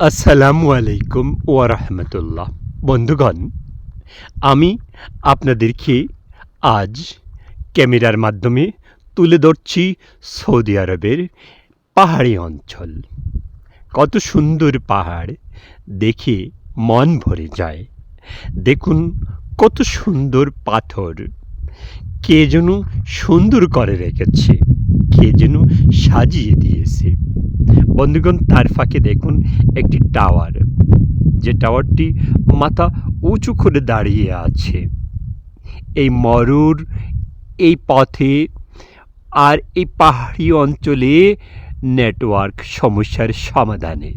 আসসালামু আলাইকুম ওয়া রাহমাতুল্লাহ। বন্ধুগণ, আমি আপনাদেরকে আজ ক্যামেরার মাধ্যমে তুলে ধরছি সৌদি আরবের পাহাড়ি অঞ্চল। কত সুন্দর পাহাড় দেখে মন ভরে যায়। দেখুন কত সুন্দর পাথর। কে যেন সুন্দর করে রেখেছে, কে যেন সাজিয়ে দিয়েছে। বন্ধুগণ, তার ফাঁকে দেখুন একটি টাওয়ার। যে টাওয়ারটি মাথা উঁচু করে দাঁড়িয়ে আছে। এই মরুর এই পথে আর এই পাহাড়ি অঞ্চলে নেটওয়ার্ক সমস্যার সমাধানে।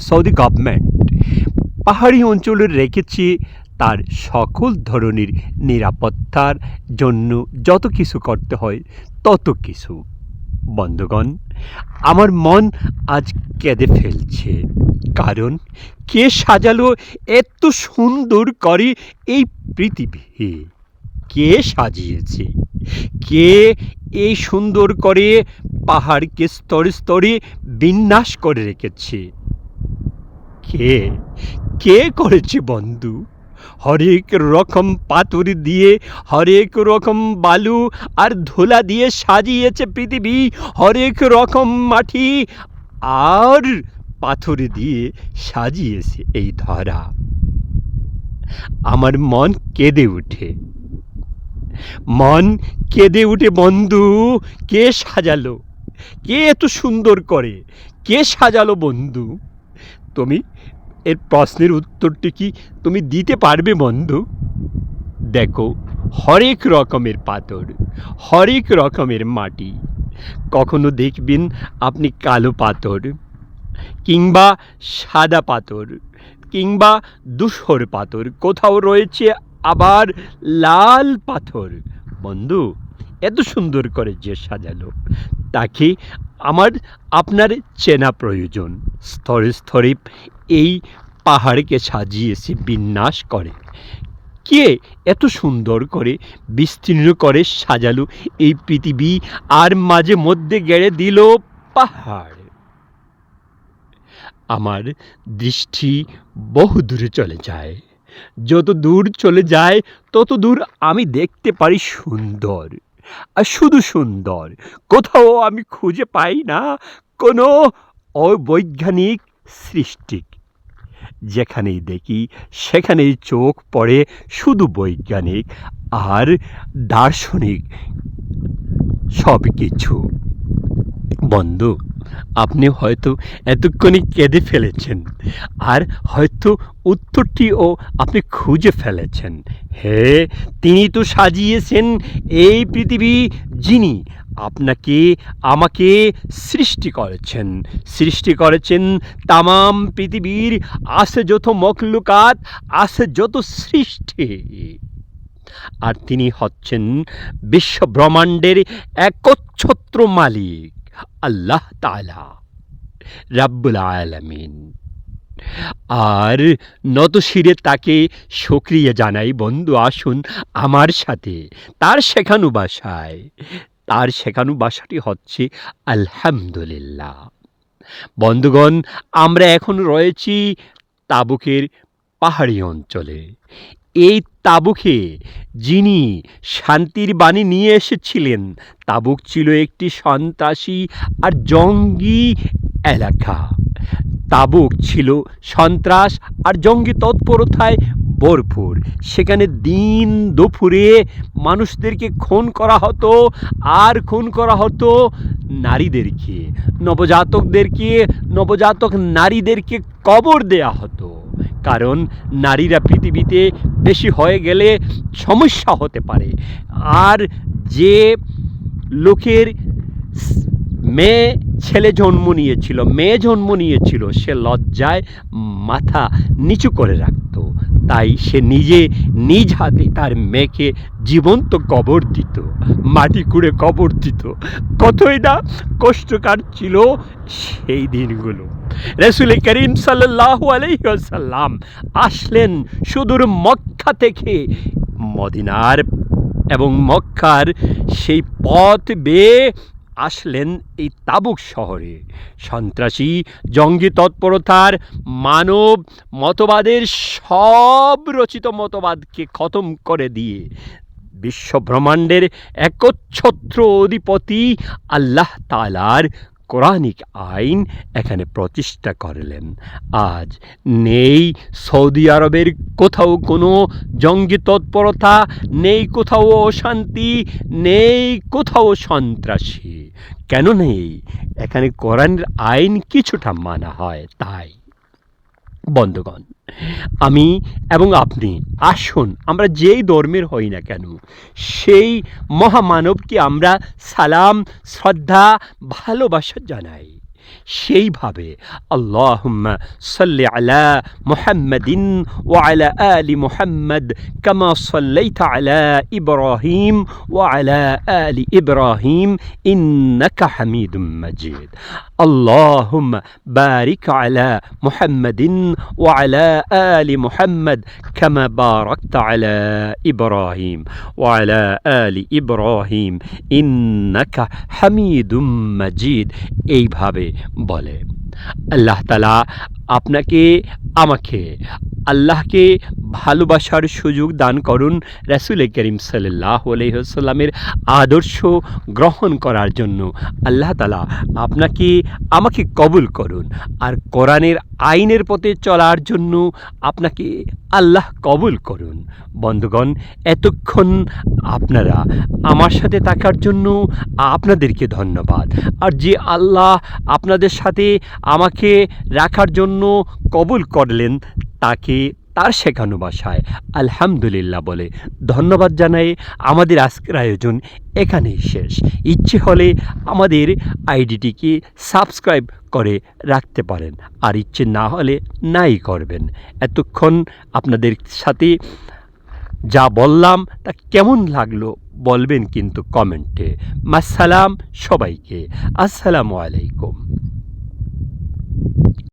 সৌদি গভর্নমেন্ট পাহাড়ি অঞ্চলে রেখেছে তার সকল ধরনের নিরাপত্তার জন্য যত কিছু করতে হয়, তত কিছু। বন্ধুগণ, আমার মন আজ কেঁদে ফেলছে। কারণ কে সাজালো এত সুন্দর করে এই পৃথিবী কে সাজিয়েছে? কে এই সুন্দর করে পাহাড়কে স্তরে স্তরে বিন্যাস করে রেখেছে? কে? কে করেছে বন্ধু? হরেক রকম পাথর দিয়ে, হরেক রকম বালু আর ধুলা দিয়ে সাজিয়েছে পৃথিবী, হরেক রকম মাটি আর পাথর দিয়ে সাজিয়েছে এই ধরা। আমার মন কেঁদে উঠে। মন কেঁদে উঠে, বন্ধু, কে সাজালো? কে এত সুন্দর করে? কে সাজালো, বন্ধু? তুমি এর প্রশ্নের উত্তরটি কি তুমি দিতে পারবে, বন্ধু? দেখো, হরেক রকমের পাথর, হরেক রকমের মাটি। কখনো দেখবেন আপনি কালো পাথর কিংবা সাদা পাথর কিংবা ধূসর পাথর, কোথাও রয়েছে আবার লাল পাথর। বন্ধু, এত সুন্দর করে যে সাজালো, তাকে আমার আপনার চেনা প্রয়োজন। স্তরে স্তরে এই পাহাড়কে সাজিয়েছে, বিন্যাস করে। কে এত সুন্দর করে, বিস্তীর্ণ করে সাজালো এই পৃথিবী, আর মাঝে মধ্যে গেড়ে দিল পাহাড়। আমার দৃষ্টি বহু দূরে চলে যায়। যত দূর চলে যায়, তত দূর আমি দেখতে পারি সুন্দর। আর শুধু সুন্দর, কোথাও আমি খুঁজে পাই না, কোনো অবৈজ্ঞানিক সৃষ্টি যেখানেই দেখি সেখানেই চোখ পড়ে শুধু বৈজ্ঞানিক আর দার্শনিক সব কিছু বন্ধু আপনি হয়তো এতক্ষণে কেঁদে ফেলেছেন। আর হয়তো উত্তরটিও আপনি খুঁজে ফেলেছেন। হে, তিনি তো সাজিয়েছেন এই পৃথিবী যিনি আপনাকে, আমাকে সৃষ্টি করেছেন। সৃষ্টি করেছেন তামাম পৃথিবীর, আসে যত মখলুকাত, আসে যত সৃষ্টি। আর তিনি হচ্ছেন বিশ্ব ব্রহ্মাণ্ডের একচ্ছত্র মালিক। আল্লাহ তালা রাব্বুল আলামিন। আর নত শিরে তাকে সক্রিয় জানাই বন্ধু, আসুন আমার সাথে। তার শেখানো বাসায়। তার শেখানো বাসাটি হচ্ছে আলহামদুলিল্লাহ। বন্ধুগণ, আমরা এখন রয়েছি তাবুকের পাহাড়ি অঞ্চলে। এই তাবুকে, যিনি শান্তির বাণী নিয়ে এসেছিলেন। তাবুক ছিল একটি সন্ত্রাসী আর জঙ্গি এলাকা। তাবুক ছিল সন্ত্রাস আর জঙ্গি তৎপরতায় ভরপুর। সেখানে দিন দুপুরে মানুষদেরকে খুন করা হতো আর খুন করা হতো নারীদেরকে। নবজাতকদেরকে, নবজাতক নারীদেরকে কবর দেয়া হতো। কারণ নারীরা পৃথিবীতে বেশি হয়ে গেলে সমস্যা হতে পারে। আর যে লোকের মেয়ে, ছেলে জন্ম নিয়েছিল, মেয়ে জন্ম নিয়েছিল, সে লজ্জায় মাথা নিচু করে রাখত। তাই সে নিজে নিজ হাতে তার মেয়েকে জীবন্ত কবর দিত, মাটি কুড়ে কবর দিত। কতই না কষ্টকর ছিল সেই দিনগুলো। রসুল করিম আলহ্লাম আসলেন সুদূর মক্কা থেকে। মদিনার এবং মক্কার সেই পথ বেয়ে আসলেন এই তাবুক শহরে। সন্ত্রাসী, জঙ্গি তৎপরতার, মানব মতবাদের সব রচিত মতবাদকে খতম করে দিয়ে বিশ্বব্রহ্মাণ্ডের একচ্ছত্র অধিপতি আল্লাহ তালার কোরআনিক আইন এখানে প্রতিষ্ঠা করলেন। আজ নেই সৌদি আরবের কোথাও কোনো জঙ্গি তৎপরতা, নেই কোথাও অশান্তি, নেই কোথাও সন্ত্রাসী। কেন নেই? এখানে কোরআনের আইন কিছুটা মানা হয়, তাই। বন্ধুগণ, আমি এবং আপনি, আসুন, আমরা যেই ধর্মের হই না কেন, সেই মহামানবকে আমরা সালাম, শ্রদ্ধা, ভালোবাসা জানাই। সেইভাবে আল্লাহুম্মা সাল্লি আলা মুহাম্মাদিন ওয়া আলা আলি মুহাম্মদ কামা সাল্লাইতা আলা ইব্রাহিম ওয়া আলা আলি ইব্রাহিম ইন্নাকা হামিদুম মাজিদ اللهم بارك على محمد وعلى ال محمد كما باركت على ابراهيم وعلى ال ابراهيم انك حميد مجيد এইভাবে বলে, আল্লাহ তালা আপনাকে, আমাকে, আল্লাহকে ভালোবাসার সুযোগ দান করুন রাসুল করিম সাল্লাহ আলহিহসাল্লামের আদর্শ গ্রহণ করার জন্য। আল্লাহ তালা আপনাকে, আমাকে কবুল করুন আর কোরআনের আইনের পথে চলার জন্য আপনাকে আল্লাহ কবুল করুন। বন্ধুগণ, এতক্ষণ আপনারা আমার সাথে থাকার জন্য আপনাদেরকে ধন্যবাদ। আর যে আল্লাহ আপনাদের সাথে আমাকে রাখার জন্য কবুল করলেন, তাকে তার শেখানো ভাষায় আলহামদুলিল্লাহ বলে। ধন্যবাদ জানাই আমাদের আজকের আয়োজন এখানেই শেষ। ইচ্ছে হলে আমাদের আইডিটিকে সাবস্ক্রাইব করে রাখতে পারেন, আর ইচ্ছে না হলে নাই করবেন। এতক্ষণ আপনাদের সাথে যা বললাম তা কেমন লাগল বলবেন কিন্তু কমেন্টে। মাসালাম সবাইকে। আসসালামু আলাইকুম।